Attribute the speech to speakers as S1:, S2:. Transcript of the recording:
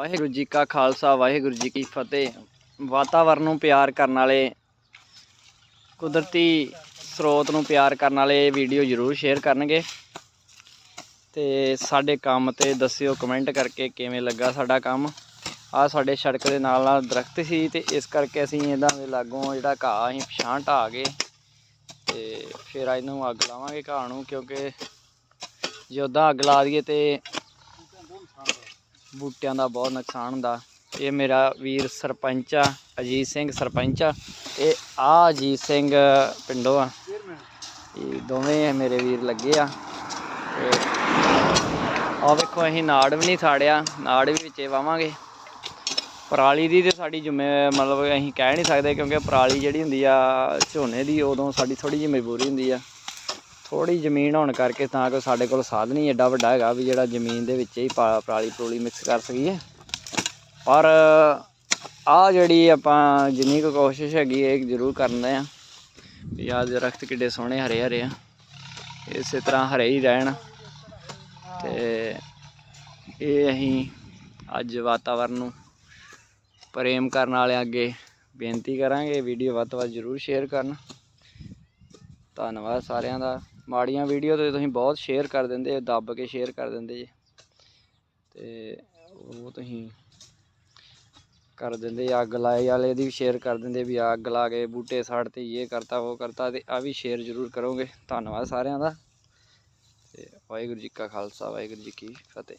S1: ਵਾਹਿਗੁਰੂ ਜੀ ਕਾ ਖਾਲਸਾ, ਵਾਹਿਗੁਰੂ ਜੀ ਕੀ ਫਤਿਹ। ਵਾਤਾਵਰਨ ਨੂੰ ਪਿਆਰ ਕਰਨ ਵਾਲੇ, ਕੁਦਰਤੀ ਸਰੋਤ ਨੂੰ ਪਿਆਰ ਕਰਨ ਵਾਲੇ ਵੀਡੀਓ ਜ਼ਰੂਰ ਸ਼ੇਅਰ ਕਰਨਗੇ। ਤੇ ਸਾਡੇ ਕੰਮ ਤੇ ਦੱਸਿਓ, ਕਮੈਂਟ ਕਰਕੇ ਕਿਵੇਂ ਲੱਗਾ ਸਾਡਾ ਕੰਮ। ਆ ਸਾਡੇ ਸੜਕ ਦੇ ਨਾਲ ਨਾਲ ਦਰਖਤ ਸੀ ਤੇ ਇਸ ਕਰਕੇ ਅਸੀਂ ਇਹਦਾ ਦੇ ਲਾਗੋਂ ਜਿਹੜਾ ਘਾਹ ਅਸੀਂ ਪਛਾਂ ਢਾਹ ਕੇ ਤੇ ਫਿਰ ਇਹਨੂੰ ਅੱਗ ਲਾਵਾਂਗੇ ਘਾਹ ਨੂੰ, ਕਿਉਂਕਿ ਜੇ ਉੱਦਾਂ ਅੱਗ ਲਾ ਦਈਏ ਤੇ ਬੂਟਿਆਂ ਦਾ ਬਹੁਤ ਨੁਕਸਾਨ ਹੁੰਦਾ। ਇਹ ਮੇਰਾ ਵੀਰ ਸਰਪੰਚ ਆ, ਅਜੀਤ ਸਿੰਘ ਸਰਪੰਚ ਆ। ਇਹ ਆ ਅਜੀਤ ਸਿੰਘ ਪਿੰਡੋਂ ਆ। ਇਹ ਦੋਵੇਂ ਮੇਰੇ ਵੀਰ ਲੱਗੇ ਆ। ਤੇ ਆ ਵੇਖੋ, ਅਸੀਂ ਨਾੜ ਵੀ ਨਹੀਂ ਸਾੜਿਆ। ਨਾੜ ਵੀ ਵਿੱਚੇ ਵਾਵਾਂਗੇ। ਪਰਾਲੀ ਦੀ ਤੇ ਸਾਡੀ ਜ਼ਿੰਮੇ, ਮਤਲਬ ਅਸੀਂ ਕਹਿ ਨਹੀਂ ਸਕਦੇ ਕਿਉਂਕਿ ਪਰਾਲੀ ਜਿਹੜੀ ਹੁੰਦੀ ਆ, ਝੋਨੇ ਦੀ, ਉਦੋਂ ਸਾਡੀ ਥੋੜੀ ਜਿਹੀ ਮਜਬੂਰੀ ਹੁੰਦੀ ਆ। ਥੋੜੀ ਜ਼ਮੀਨ ਹੋਣ ਕਰਕੇ ਤਾਂ ਕਿ ਸਾਡੇ ਕੋਲ ਸਾਧਨ ਹੀ ਐਡਾ ਵੱਡਾ ਹੈਗਾ ਵੀ ਜਿਹੜਾ ਜ਼ਮੀਨ ਦੇ ਵਿੱਚ ਹੀ ਪਾ- ਪਰਾਲੀ ਪਰੂਲੀ ਮਿਕਸ ਕਰ ਸਕੀਏ। ਪਰ ਆ ਜਿਹੜੀ ਆਪਾਂ ਜਿੰਨੀ ਕੁ ਕੋਸ਼ਿਸ਼ ਹੈਗੀ ਇਹ ਜ਼ਰੂਰ ਕਰਨਾ ਆ। ਵੀ ਆਹ ਦਰਖਤ ਕਿੱਡੇ ਸੋਹਣੇ ਹਰੇ ਹਰੇ ਆ। ਇਸੇ ਤਰ੍ਹਾਂ ਹਰੇ ਹੀ ਰਹਿਣ। ਤੇ ਇਹ ਅਸੀਂ ਅੱਜ ਵਾਤਾਵਰਨ ਨੂੰ ਪ੍ਰੇਮ ਕਰਨ ਵਾਲਿਆਂ ਅੱਗੇ ਬੇਨਤੀ ਕਰਾਂਗੇ। ਵੀਡੀਓ ਵੱਧ ਤੋਂ ਵੱਧ ਜ਼ਰੂਰ ਸ਼ੇਅਰ ਕਰਨ। ਧੰਨਵਾਦ ਸਾਰਿਆਂ ਦਾ। ਮਾੜੀਆਂ ਵੀਡੀਓ ਤੇ ਤੁਸੀਂ ਬਹੁਤ ਸ਼ੇਅਰ ਕਰ ਦਿੰਦੇ, ਦੱਬ ਕੇ ਸ਼ੇਅਰ ਕਰ ਦਿੰਦੇ ਜੀ। ਤੇ ਉਹ ਤੁਸੀਂ ਕਰ ਦਿੰਦੇ, ਅੱਗ ਲਾਏ ਵਾਲੇ ਦੀ ਵੀ ਸ਼ੇਅਰ ਕਰ ਦਿੰਦੇ ਵੀ ਅੱਗ ਲਾ ਕੇ ਬੂਟੇ ਸਾੜ ਤੇ ਇਹ ਕਰਤਾ, ਉਹ ਕਰਤਾ ਤੇ ਆ ਵੀ ਸ਼ੇਅਰ ਜ਼ਰੂਰ ਕਰੋਗੇ। ਧੰਨਵਾਦ ਸਾਰਿਆਂ ਦਾ। ਤੇ ਵਾਹਿਗੁਰੂ ਜੀ ਕਾ ਖਾਲਸਾ, ਵਾਹਿਗੁਰੂ ਜੀ ਕੀ ਫਤਿਹ।